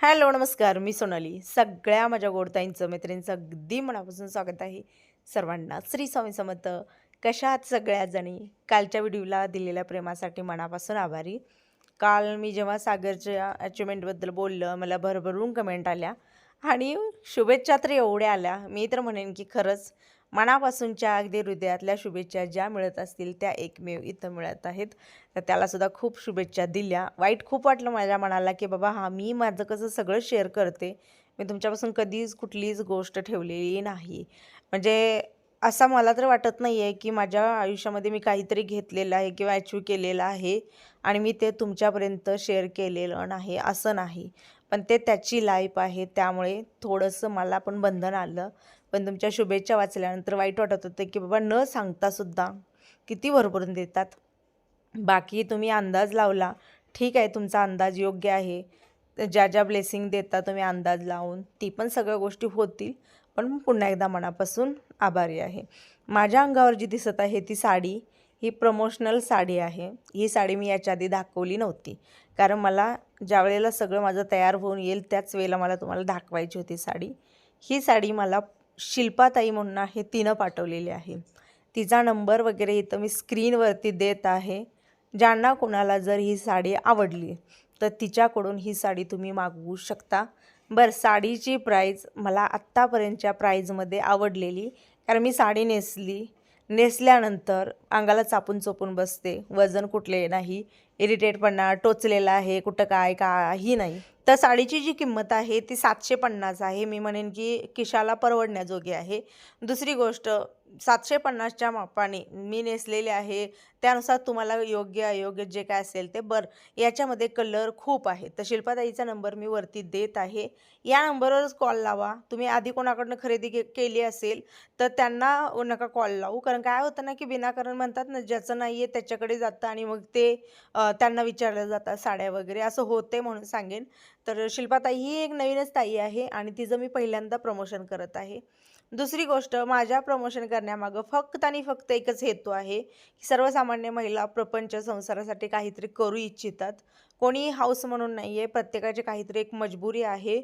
Hello नमस्कार. मी सोनाली. सगळ्या माझ्या गोडताईंचं मैत्रिणींचं अगदी मनापासून स्वागत आहे सर्वांना. श्री स्वामी समर्थ. कशा आहात सगळ्या जणी कालच्या व्हिडिओला दिलेल्या प्रेमासाठी मनापासून आभारी. काल मी जेव्हा सागरच्या अचिव्हमेंटबद्दल बोललं मला भरभरून कमेंट आल्या आणि शुभेच्छा तर एवढ्या आल्या. मी तर म्हणेन की खरंच मनापासूनच्या अगदी हृदयातल्या शुभेच्छा ज्या मिळत असतील त्या एकमेव इथं मिळत आहेत. तर त्यालासुद्धा खूप शुभेच्छा दिल्या. वाईट खूप वाटलं माझ्या मनाला की बाबा हा मी माझं कसं सगळं शेअर करते? मी तुमच्यापासून कधीच कुठलीच गोष्ट ठेवलेली नाही. म्हणजे असा मला तर वाटत नाही आहे की माझ्या आयुष्यामध्ये मी काहीतरी घेतलेलं आहे किंवा अचीव केलेलं आहे आणि मी ते तुमच्यापर्यंत शेअर केलेलं नाही असं नाही. पण ते त्याची लाईफ आहे त्यामुळे थोडंसं मला पण बंधन आलं. पण तुमच्या शुभेच्छा वाचल्यानंतर वाईट वाटत होतं की बाबा न सांगतासुद्धा किती भरभरून देतात. बाकी तुम्ही अंदाज लावला. ठीक आहे तुमचा अंदाज योग्य आहे. ज्या ज्या ब्लेसिंग देता तुम्ही अंदाज लावून ती पण सगळ्या गोष्टी होतील. पण पुन्हा एकदा मनापासून आभारी आहे. माझ्या अंगावर जी दिसत आहे ती साडी ही प्रमोशनल साडी आहे. ही साडी मी याच्या आधी दाखवली नव्हती. कारण मला ज्या वेळेला सगळं माझं तयार होऊन येईल त्याच वेळेला मला तुम्हाला दाखवायची होती साडी. ही साडी मला शिल्पाताई म्हणून आहे तिनं पाठवलेली आहे. तिचा नंबर वगैरे इथं मी स्क्रीनवरती देत आहे. ज्यांना कोणाला जर ही साडी आवडली तर तिच्याकडून ही साडी तुम्ही मागवू शकता. बरं साडीची प्राईज मला आत्तापर्यंतच्या प्राईजमध्ये आवडलेली कारण मी साडी नेसली. नेसल्यानंतर अंगाला चापून चोपून बसते. वजन कुठले नाही. इरिटेटपणा टोचलेला आहे कुठं काय काही नाही. तर साडीची जी किंमत आहे ती सातशे पन्नास आहे. मी म्हणेन की किशाला परवडण्याजोगी आहे. दुसरी गोष्ट सातशे पन्नासच्या मापाने मी नेसलेले आहे. त्यानुसार तुम्हाला योग्य अयोग्य जे काय असेल ते बरं. याच्यामध्ये कलर खूप आहे. तर शिल्पाताईचा नंबर मी वरती देत आहे. या नंबरवरच कॉल लावा. तुम्ही आधी कोणाकडनं खरेदी के केली असेल तर त्यांना नका कॉल लावू. कारण काय होतं ना की विनाकारण म्हणतात ना ज्याचं नाही आहे त्याच्याकडे जातं आणि मग ते त्यांना विचारलं जातात साड्या वगैरे. असं होते म्हणून सांगेन. तर शिल्पाताई ही एक नवीनच ताई आहे आणि तिचं मी पहिल्यांदा प्रमोशन करत आहे. दुसरी गोष्ट माझ्या प्रमोशन करण्यामागं फक्त आणि फक्त एकच हेतू आहे की सर्वसामान्य महिला प्रपंच संसारासाठी काहीतरी करू इच्छितात. कोणी हाऊस म्हणून नाही आहे प्रत्येकाची काहीतरी एक मजबुरी आहे.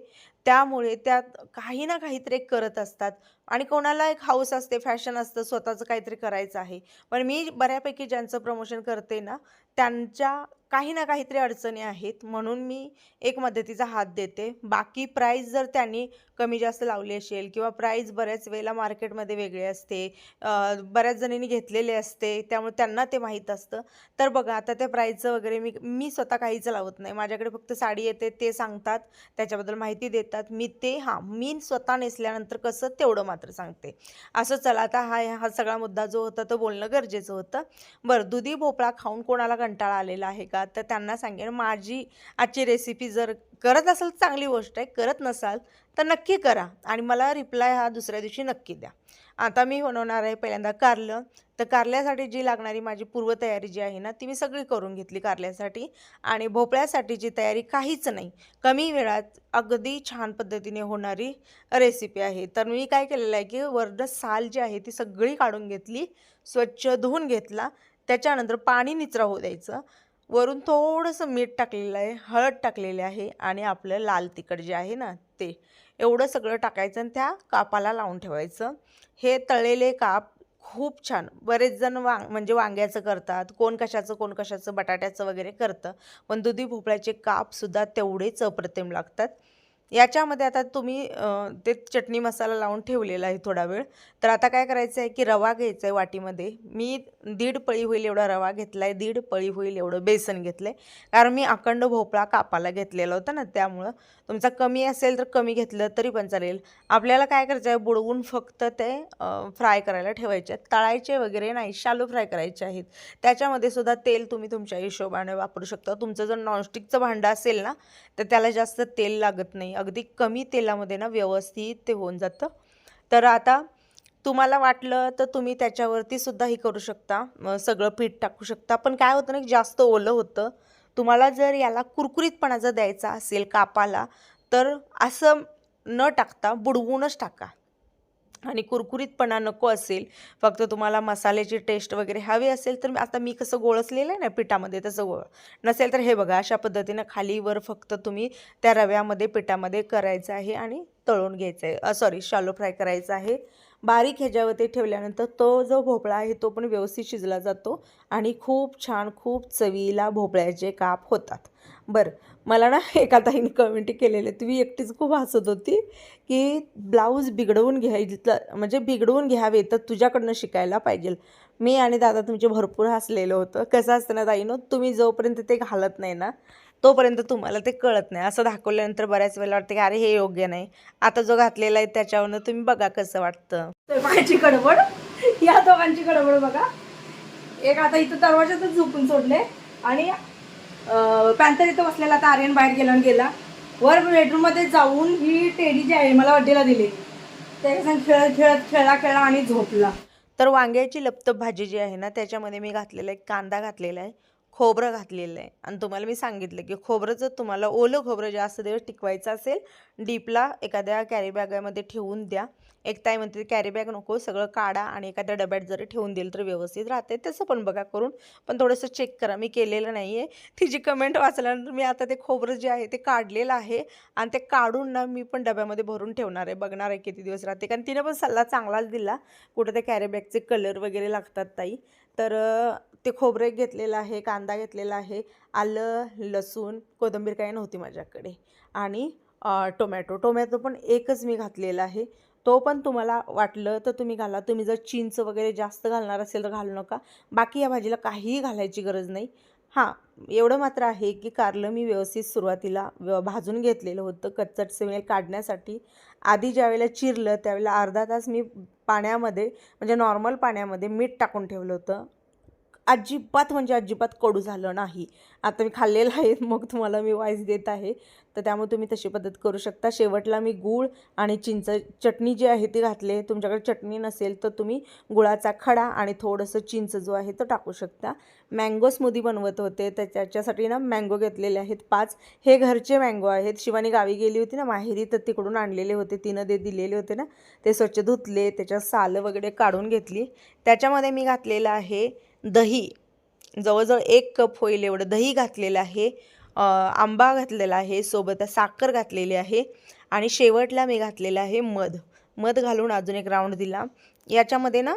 त्यामुळे त्यात काही ना काहीतरी एक करत असतात. आणि कोणाला एक हाऊस असते फॅशन असतं स्वतःचं काहीतरी करायचं आहे. पण मी बऱ्यापैकी ज्यांचं प्रमोशन करते ना त्यांच्या काही ना काहीतरी अडचणी आहेत. म्हणून मी एक मदतीचा हात देते. बाकी प्राईज जर त्यांनी कमी जास्त लावली असेल किंवा प्राईज बऱ्याच वेळेला मार्केटमध्ये वेगळे असते बऱ्याच जणींनी घेतलेले असते त्यामुळे त्यांना ते माहीत असतं. तर बघा आता त्या प्राईजचं वगैरे मी मी स्वतः काहीच लावत नाही. माझ्याकडे फक्त साडी येते ते सांगतात त्याच्याबद्दल माहिती देतात. मी ते हां मी स्वतः नेसल्यानंतर कसं तेवढं मात्र सांगते. असं चला आता हा हा सगळा मुद्दा जो होता तो बोलणं गरजेचं होतं. बरं दुधी भोपळा खाऊन कोणाला कंटाळा आलेला आहे का? तर त्यांना सांगेन माझी आजची रेसिपी जर करत असाल तर चांगली गोष्ट आहे. करत नसाल तर नक्की करा. आणि मला रिप्लाय हा दुसऱ्या दिवशी नक्की द्या. आता मी बनवणार आहे पहिल्यांदा कारलं. तर कारल्यासाठी जी लागणारी माझी पूर्वतयारी जी आहे ना ती मी सगळी करून घेतली कारल्यासाठी. आणि भोपळ्यासाठीची तयारी काहीच नाही. कमी वेळात अगदी छान पद्धतीने होणारी रेसिपी आहे. तर मी काय केलेलं आहे की वरनं साल जी आहे ती सगळी काढून घेतली स्वच्छ धुवून घेतला. त्याच्यानंतर पाणी निचरा होऊ द्यायचं. वरून थोडंसं मीठ टाकलेलं आहे हळद टाकलेली आहे आणि आपलं लाल तिखट जे आहे ना ते. एवढं सगळं टाकायचं आणि त्या कापाला लावून ठेवायचं. हे तळलेले काप खूप छान. बरेच जण वांग म्हणजे वांग्याचं करतात. कोण कशाचं कोण कशाचं बटाट्याचं वगैरे करतं. पण दुधी भोपळ्याचे कापसुद्धा तेवढेच अप्रतिम लागतात. याच्यामध्ये आता तुम्ही ते चटणी मसाला लावून ठेवलेला आहे थोडा वेळ. तर आता काय करायचं आहे की रवा घ्यायचा आहे वाटीमध्ये. मी दीड पळी होईल एवढा रवा घेतला आहे दीड पळी होईल एवढं बेसन घेतलं आहे कारण मी अखंड भोपळा कापाला घेतलेला होता ना त्यामुळं तुमचा कमी असेल तर कमी घेतलं तरी पण चालेल. आपल्याला काय करायचं आहे बुडवून फक्त ते फ्राय करायला ठेवायचे आहेत. तळायचे वगैरे नाही शालो फ्राय करायचे आहेत. त्याच्यामध्ये सुद्धा तेल तुम्ही तुमच्या हिशोबाने वापरू शकता. तुमचं जर नॉनस्टिकचं भांडं असेल ना तर त्याला जास्त तेल लागत नाही. अगदी कमी तेलामध्ये ना व्यवस्थित ते होऊन जातं. तर आता तुम्हाला वाटलं तर तुम्ही त्याच्यावरती सुद्धा हे करू शकता. सगळं पीठ टाकू शकता. पण काय होतं ना जास्त ओलं होतं. तुम्हाला जर याला कुरकुरीतपणा जर द्यायचा असेल कापाला तर असं न टाकता बुडवूनच टाका. आणि कुरकुरीतपणा नको असेल फक्त तुम्हाला मसाल्याची टेस्ट वगैरे हवी असेल तर आता मी कसं गोळसलेलं आहे ना पिठामध्ये तसं गोळ नसेल तर हे बघा अशा पद्धतीनं खालीवर फक्त तुम्ही त्या रव्यामध्ये पिठामध्ये करायचं आहे आणि तळून घ्यायचं आहे. सॉरी शालो फ्राय करायचं आहे. बारीक ह्याच्यावरती ठेवल्यानंतर तो जो भोपळा आहे तो पण व्यवस्थित शिजला जातो आणि खूप छान खूप चवीला भोपळ्याचे काप होतात. बरं मला ना एका ताईने कमेंट केलेले तुम्ही एकटीच खूप हसत होती की ब्लाऊज बिघडवून घ्यायला म्हणजे बिघडवून घ्यावे तर तुझ्याकडनं शिकायला पाहिजे. मी आणि दादा तुमचे भरपूर हसलेलं होतं. कसं असतं ना ताईनं तुम्ही जोपर्यंत ते घालत नाही ना तोपर्यंत तुम्हाला ते कळत नाही. असं दाखवल्यानंतर बऱ्याच वेळेला वाटतं की अरे हे योग्य नाही. आता जो घातलेला आहे त्याच्यावरनं तुम्ही बघा कसं वाटतं. स्वयंपाकाची गडबड या दोघांची गडबड बघा. एक आता इथं दरवाजातच झोपून सोडले आणि पॅन्थर इथं बसलेला आता आर्यन बाहेर गेला आणि गेला. वर बेडरूममध्ये जाऊन ही टेडी जी आहे मला वड्डीला दिली. त्याच्या संग खेळत खेळत खेळला खेळला आणि झोपला. तर वांग्याची लपतप भाजी जी आहे ना त्याच्यामध्ये मी घातलेलं आहे कांदा घातलेला आहे. खोबरं घातलेलं आहे. आणि तुम्हाला मी सांगितलं की खोबरं जर तुम्हाला ओलं खोबरं जास्त दिवस टिकवायचं असेल डीपला एखाद्या कॅरी बॅगामध्ये ठेवून द्या. एक ताई म्हणते कॅरी बॅग नको सगळं काढा आणि एखाद्या डब्यात जरी ठेवून दिलं तर व्यवस्थित राहते. तसं पण बघा करून पण थोडंसं चेक करा मी केलेलं नाही आहे तिची कमेंट वाचल्यानंतर मी आता ते खोबरं जे आहे ते काढलेलं आहे आणि ते काढून ना मी पण डब्यामध्ये भरून ठेवणार आहे. बघणार आहे किती दिवस राहते. कारण तिने पण सल्ला चांगलाच दिला. कुठं ते कॅरी बॅगचे कलर वगैरे लागतात ताई. तर ते खोबरं एक घेतलेलं आहे कांदा घेतलेला आहे आलं लसूण कोथिंबीर काही नव्हती माझ्याकडे. आणि टोमॅटो. टोमॅटो पण एकच मी घातलेला आहे. तो पण तुम्हाला वाटलं तर तुम्ही घाला. तुम्ही जर चिंच वगैरे जास्त घालणार असेल तर घालू नका. बाकी या भाजीला काहीही घालायची गरज नाही. हां एवढं मात्र आहे की कारलं मी व्यवस्थित सुरुवातीला व्य- भाजून घेतलेलं होतं कच्चट स्मेल काढण्यासाठी. आधी ज्यावेळेला चिरलं त्यावेळेला अर्धा तास मी पाण्यामध्ये म्हणजे नॉर्मल पाण्यामध्ये मीठ टाकून ठेवलं होतं. अजिबात म्हणजे अजिबात कडू झालं नाही. आता मी खाल्लेलं आहे मग तुम्हाला मी वाईस देत आहे. तर त्यामुळे तुम्ही तशी पद्धत करू शकता. शेवटला मी गूळ आणि चिंच चटणी जी आहे ती घातली तुमच्याकडे चटणी नसेल तर तुम्ही गुळाचा खडा आणि थोडंसं चिंच जो आहे तो टाकू शकता. मँगो स्मूदी बनवत होते. तर त्याच्यासाठी ना मँगो घेतलेले आहेत पाच. हे घरचे मँगो आहेत. शिवानी गावी गेली होती ना माहेरी तर तिकडून आणलेले होते. तिनं ते दिलेले होते ना. ते स्वच्छ धुतले त्याच्यात सालं वगैरे काढून घेतली. त्याच्यामध्ये मी घातलेलं आहे दही. जवळजवळ एक कप होईल एवढं. दही घातलेलं आहे. आंबा घातलेला आहे सोबत साखर घातलेली आहे आणि शेवटला मी घातलेलं आहे मध. मध घालून अजून एक राऊंड दिला. याच्यामध्ये ना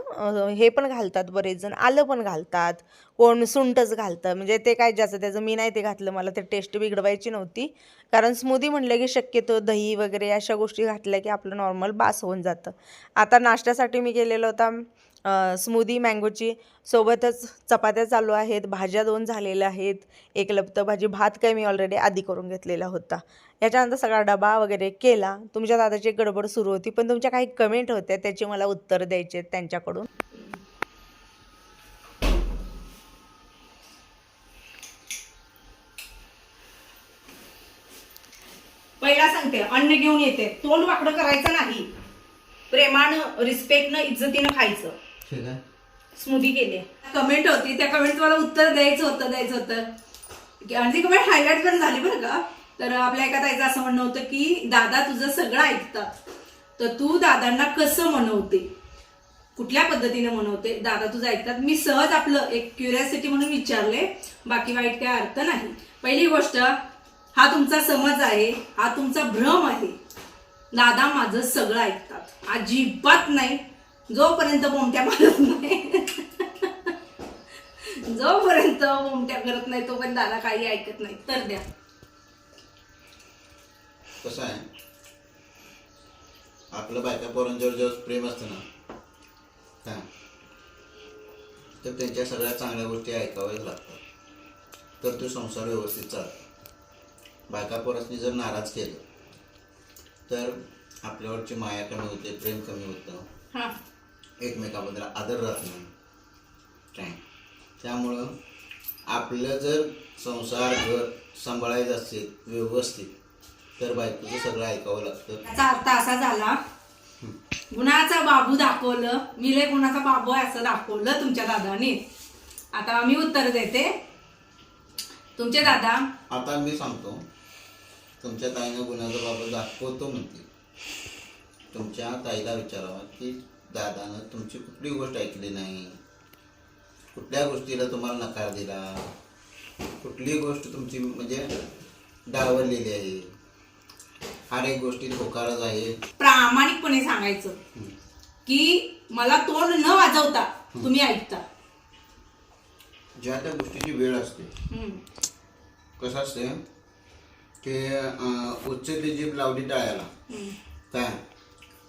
हे पण घालतात बरेच जण आलं पण घालतात. कोण सुंटच घालतं. म्हणजे ते काय ज्याचं त्याचं मी नाही ते घातलं. मला ते टेस्ट बिघडवायची नव्हती. कारण स्मूदी म्हणलं की शक्यतो दही वगैरे अशा गोष्टी घातल्या की आपलं नॉर्मल बास होऊन जातं. आता नाश्त्यासाठी मी केलेलं होता स्मूदी मँगोची सोबतच चपात्या चालू आहेत भाज्या दोन झालेल्या आहेत एक लपतं भाजी भात काय मी ऑलरेडी आधी करून घेतलेला होता. याच्यानंतर सगळा डबा वगैरे केला. तुमच्या दादाची गडबड सुरू होती पण तुमच्या काही कमेंट होत्या त्याची मला उत्तर द्यायचे त्यांच्याकडून. पहिला सांगते अन्न घेऊन येते. तोंड वाकडं करायचं नाही. प्रेमानं रिस्पेक्टनं इज्जतीनं खायचं. स्मूदी केली कमेंट होती त्या कमेंट मला उत्तर द्यायचं होतं द्यायचं होतं. आणि ती कमेंट हायलाइट पण झाली बरं का. तर आपल्या एका ताईचं असं म्हणणं होतं की दादा तुझं सगळं ऐकतात तर तू दादांना कसं मनवते? कुठल्या पद्धतीने मनवते? दादा तुझं ऐकतात. मी सहज आपलं एक क्युरियासिटी म्हणून विचारले बाकी वाईट काय अर्थ नाही. पहिली गोष्ट हा तुमचा समज आहे हा तुमचा भ्रम आहे. दादा माझं सगळं ऐकतात. अजिबात नाही. जोपर्यंत बोमट्या मारत नाही. जोपर्यंत बोमट्या करत नाही तोपर्यंत दादा काही ऐकत नाही. तर द्या. कसं आहे? आपलं बायका पोरांच्यावर जेव्हा प्रेम असतं ना हा तर त्यांच्या सगळ्या चांगल्या गोष्टी ऐकाव्याच लागतात. तर तो संसार व्यवस्थित चालतो. बायका पोरांनी जर नाराज केलं तर आपल्यावरची माया कमी होते प्रेम कमी होतं. हा. एकमेकाबद्दल आदर राहत नाही. काय त्यामुळं आपलं जर संसार घर सांभाळायचं असेल व्यवस्थित तर बायकोचं सगळं ऐकावं लागतं. याचा अर्थ असा झाला गुणाचा बाबू दाखवलं मी लय गुणाचा बाबू आहे असं दाखवलं तुमच्या दादाने. आता मी उत्तर देते. तुमचे दादा? आता मी सांगतो. तुमच्या ताईनं गुन्ह्याचा बाबा दाखवतो म्हणते. तुमच्या ताईला विचारावं की दादानं तुमची कुठली गोष्ट ऐकली नाही. कुठल्या गोष्टीला तुम्हाला नकार दिला? कुठली गोष्ट तुमची म्हणजे डावरलेली आहे? हर एक गोष्टीत होकारच आहे. प्रामाणिकपणे सांगायचं की मला तोंड न वाजवता तुम्ही ऐकता. ज्या त्या गोष्टीची वेळ असते. कसं असते की अं, उच्चली जीभ लावली टाळ्याला. काय?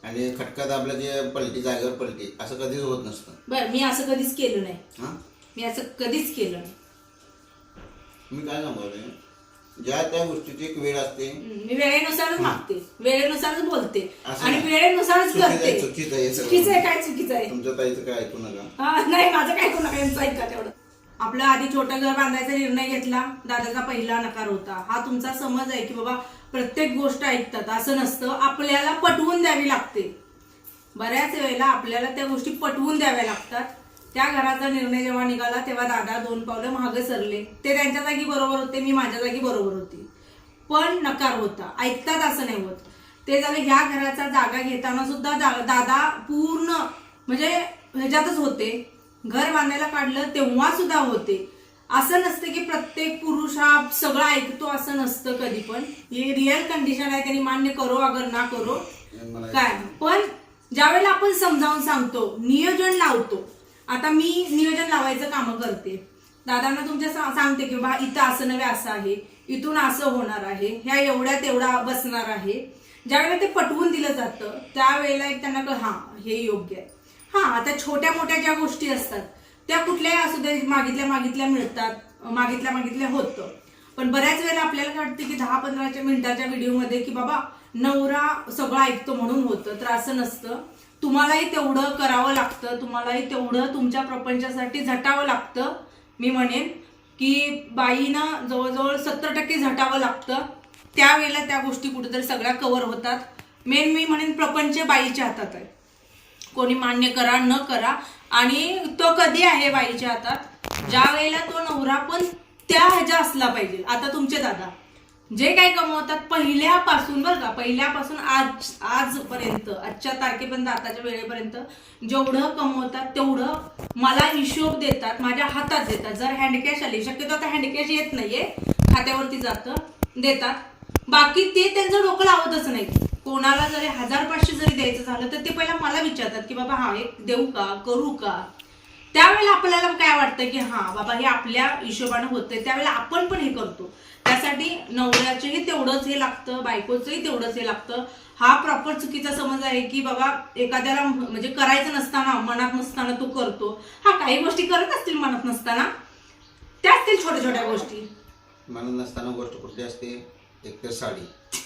आणि खटका दाबला जे पलटी जागेवर पलटी असं कधीच होत नसतं. बरं मी असं कधीच केलं नाही. हां? मी असं कधीच केलं नाही. मी काय सांगतोय? ज्या त्या गोष्टीची एक वेळ असते. मी वेळेनुसारच मागते. वेळेनुसारच बोलते. असं आणि नाही. वेळेनुसारच चुकीचं आहे, करते. चुकीचं आहे सगळं. चुकीचं आहे काय चुकीचं आहे? तुमच्या ताईचं काय ऐकू नका. हा, नाही माझं काय कोणा यांचं ऐका तेवढं. आपलं आधी छोटं घर बांधायचा निर्णय घेतला. दादाचा पहिला नकार होता. हा तुमचा समज आहे की बाबा प्रत्येक गोष्ट ऐकतात. असं नसतं. आपल्याला पटवून द्यावी लागते. बऱ्याच वेळेला आपल्याला त्या गोष्टी पटवून द्याव्या लागतात. त्या घराचा निर्णय जेव्हा निघाला तेव्हा दादा दोन पावलं मागे सरले. ते त्यांच्या जागी बरोबर होते मी माझ्या जागी बरोबर होती. पण नकार होता. ऐकतात असं नाही होत. ते झालं ह्या घराचा जागा घेताना सुद्धा दा- दादा पूर्ण म्हणजे ह्याच्यातच होते. घर बांधायला काढलं तेव्हा सुद्धा होते. असं नसतं की प्रत्येक पुरुष हा सगळं ऐकतो असं नसतं कधी पण. ही रिअल कंडिशन आहे त्यांनी मान्य करो अगर ना करो. काय? पण ज्यावेळेला आपण समजावून सांगतो नियोजन लावतो. आता मी नियोजन लावायचं काम करते. दादांना तुमच्या सांगते की बा इथं असं नव्हे असं आहे. इथून असं होणार आहे. ह्या एवढ्या तेवढा बसणार आहे. ज्यावेळेला ते पटवून दिलं जातं त्यावेळेला एक त्यांना हा हे योग्य आहे. हा आता छोट्या मोठ्या ज्या गोष्टी असतात त्या कुठल्याही असू दे मागितल्या मागितल्या मिळतात. मागितल्या मागितल्या होतं. पण बऱ्याच वेळेला आपल्याला वाटतं की दहा पंधराच्या मिनिटाच्या व्हिडिओमध्ये की बाबा नवरा सगळं ऐकतो म्हणून होतं. तर असं नसतं. तुम्हालाही तेवढं करावं लागतं. तुम्हालाही तेवढं तुमच्या प्रपंचासाठी झटावं लागतं. मी म्हणेन की बाईनं जवळजवळ सत्तर टक्के झटावं लागतं. त्यावेळेला त्या गोष्टी कुठेतरी सगळ्या कव्हर होतात. मेन मी म्हणेन प्रपंच बाईच्या हातात आहे. कोणी मान्य करा न करा आणि तो कधी आहे बाईच्या हातात? ज्या वेळेला तो नवरा पण त्या ह्याच्या असला पाहिजे. आता तुमचे दादा जे काही कमवतात पहिल्यापासून बरं का पहिल्यापासून आज आजपर्यंत आजच्या तारखेपर्यंत आताच्या वेळेपर्यंत जेवढं कमवतात तेवढं मला हिशोब देतात माझ्या हातात देतात. जर हँडकॅश आली शक्यतो आता हँडकॅश येत नाहीये खात्यावरती जातं देतात. बाकी ते त्यांचं डोकं लावतच नाही कोणाला जरी हजार पाचशे जरी द्यायचं झालं तर ते पहिला मला विचारतात की बाबा हा एक देऊ का? करू का? त्यावेळेला आपल्याला काय वाटतं की हा बाबा हे आपल्या हिशोबानं होतंय. त्यावेळेला आपण पण हे करतो. त्यासाठी नवऱ्याचंही तेवढंच हे लागतं बायकोचंही तेवढंच हे लागतं. हा प्रॉपर चुकीचा समज आहे की बाबा एखाद्याला म्हणजे करायचं नसताना मनात नसताना तो करतो. हा काही गोष्टी करत असतील मनात नसताना. त्या असतील छोट्या छोट्या गोष्टी. मनात नसताना गोष्ट कुठली असते? एकतर साडी.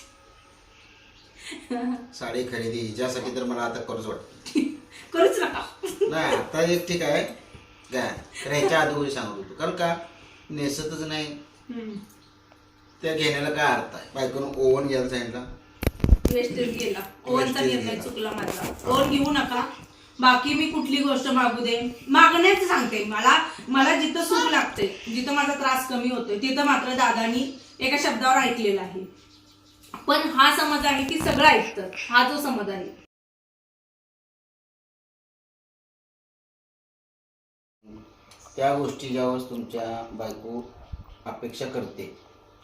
साडी खरेदी हिच्यासाठी तर मला आता कर्ज वाटतं. करूच नका. नाही आता एक ठीक आहे. काय तर ह्याच्या अगोदर सांगत होतो. कारण का? नेसतच नाही. हम्म. त्या घेण्याला काय अर्थ आहे? बायकोनं ओव्हन घ्यायला सांगितलं. वेस्टेज गेला. ओव्हनचा Wastage निर्णय गेला. चुकला माझा. ओव्हन घेऊ नका. बाकी मी कुठली गोष्ट मागू दे? मागण्याचं सांगते. मला मला जिथं सुख लागते जिथं माझा त्रास कमी होतोय तिथं मात्र दादानी एका शब्दावर ऐकलेला आहे. पण हा समज आहे की सगळं ऐकतं. हा जो समज आहे. त्या गोष्टी ज्यावेळेस तुमच्या बायको अपेक्षा करते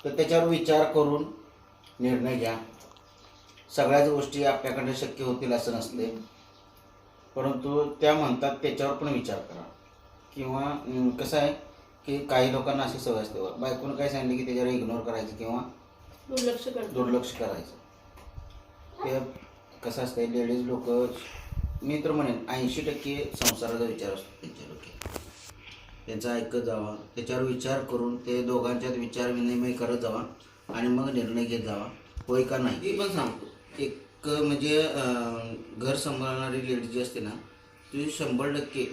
तर त्याच्यावर विचार करून निर्णय घ्या. सगळ्याच गोष्टी आपल्याकडे शक्य होतील असं नसते परंतु त्या म्हणतात त्याच्यावर पण विचार करा. किंवा कसं आहे की काही लोकांना अशी सवय असते बायकोनं काय सांगितलं की त्याच्यावर इग्नोर करायचं किंवा दुर्लक्ष करायचं. ते कसं असतं लेडीज लोक मी तर म्हणेन ऐंशी टक्के संसाराचा विचार असतो त्यांच्या डोक्यात. त्यांचा ऐकत जावा त्याच्यावर विचार करून ते दोघांच्यात विचार विनिमय करत जावा आणि मग निर्णय घेत जावा. होय का नाही? मी पण सांगतो. एक म्हणजे घर सांभाळणारी लेडीज जी असते ना ती शंभर टक्के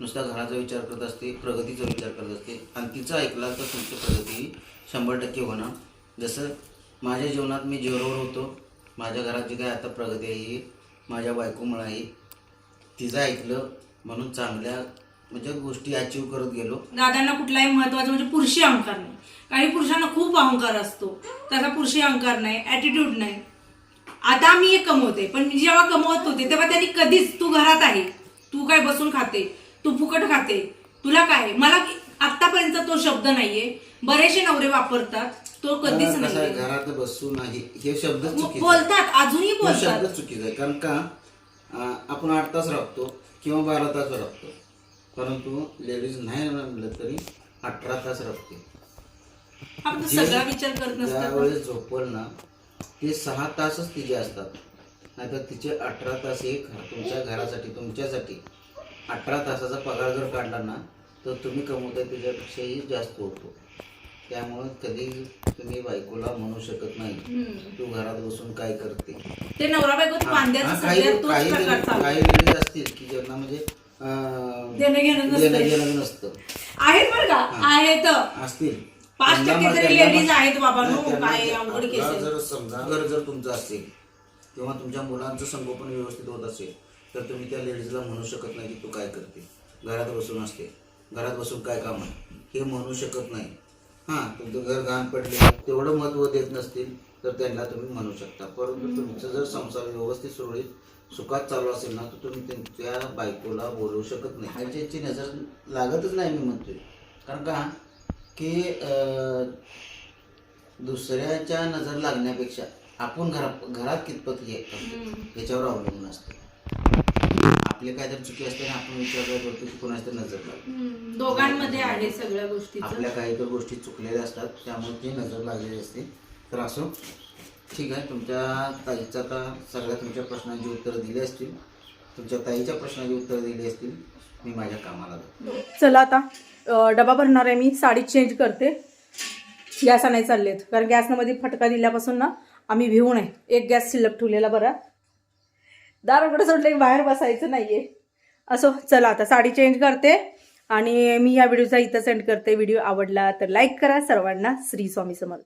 नुसता घराचा विचार करत असते प्रगतीचा विचार करत असते. आणि तिचं ऐकला तर तुमची प्रगती शंभर टक्के होणार. जसं माझ्या जीवनात मी झिरोवर होतो. माझ्या घरात जी काय आता प्रगती आहे माझ्या बायकोमुळे आहे तिचं ऐकलं म्हणून चांगल्या म्हणजे गोष्टी अचीव करत गेलो. दादांना कुठलाही महत्वाचं म्हणजे पुरुषी अहंकार नाही. काही पुरुषांना खूप अहंकार असतो. त्याचा पुरुषी अहंकार नाही ॲटिट्यूड नाही. आता मी एक कमवते पण मी जेव्हा कमवत होते तेव्हा त्यांनी कधीच तू घरात आहे तू काय बसून खाते तू फुकट खाते तुला काय मला आतापर्यंत तो शब्द नाहीये. बरेचसे नवरे वापरतात तो कधीच कसं आहे, नाही घरात बसू नाही हे शब्द चुकीचे आहे. बोलतात अजूनही हे बोलतात. शब्द चुकीचा आहे कारण का? अं, आपण आठ तास राबतो किंवा बारा तास राबतो परंतु लेडीज नाही म्हणलं तरी अठरा तास राबते आपण जी सगळा विचार करत नसतात ज्यावेळेस झोपल ना ते सहा तासच तिचे असतात. नाहीतर तिचे अठरा तास घर- तुमच्या घरासाठी तुमच्यासाठी. अठरा तासाचा पगार जर काढला ना तर तुम्ही कमवताय त्याच्यापेक्षाही जास्त होतो. त्यामुळे कधी तुम्ही बायकोला म्हणू शकत नाही. तू घरात बसून काय करते? ते नवरा हा, काही सगळ्यात तोच काही प्रकार चालू काही लेडीज असतील की ज्यांना म्हणजे अं, देणं घेणं नसतं. देणं घेणं नसतं. आहेत बरं का? आहेत. असतील. पाच टक्के तरी त्यांना ladies आहेत बाबा, नो, त्यांना काय अवघड. जर समजा घर जर तुमचं असेल किंवा तुमच्या मुलांचं संगोपन व्यवस्थित होत असेल तर तुम्ही त्या लेडीजला म्हणू शकत नाही की तू काय करते? घरात बसून असते. घरात बसून काय काम आहे? हे म्हणू शकत नाही. हां तुमचं घर घाण पडले तेवढं महत्त्व देत नसतील तर त्यांना तुम्ही म्हणू शकता. परंतु तुमचं जर संसार व्यवस्थित सुरळीत सुखात चालू असेल ना तर तुम्ही तुमच्या बायकोला बोलवू शकत नाही. ह्याची नजर लागतच नाही मी म्हणतोय. कारण का? की दुसऱ्याच्या नजर लागण्यापेक्षा आपण घरात घरात कितपत हे याच्यावर अवलंबून असते. आपले काय तर चुकी असते ना आपण विचार करतो की कोणाची तर नजर लागते. हम्म, दोघांमध्ये आहे सगळ्या गोष्टीचं. आपल्या काही तर गोष्टी चुकलेल्या असतात त्यामुळे ती नजर लागलेली असते. तर असो ठीक आहे तुमच्या ताईचा आता सगळ्या तुमच्या प्रश्नांची उत्तरं दिली असतील. तुमच्या ताईच्या प्रश्नांची उत्तरं दिली असतील. मी माझ्या कामाला जातो. चला आता डबा भरणार आहे मी साडी चेंज करते. गॅस आणायला चाललेत. कारण गॅसमध्ये फटका दिल्यापासून ना आम्ही भिवून आहे एक गॅस शिल्लक ठेवलेला बरा. दार उघडं सोडलं की बाहेर बसायचं नाहीये. असो चला आता साडी चेंज करते आणि मी या व्हिडिओचा इथं सेंड करते. व्हिडिओ आवडला तर लाईक करा. सर्वांना श्री स्वामी समर्थ.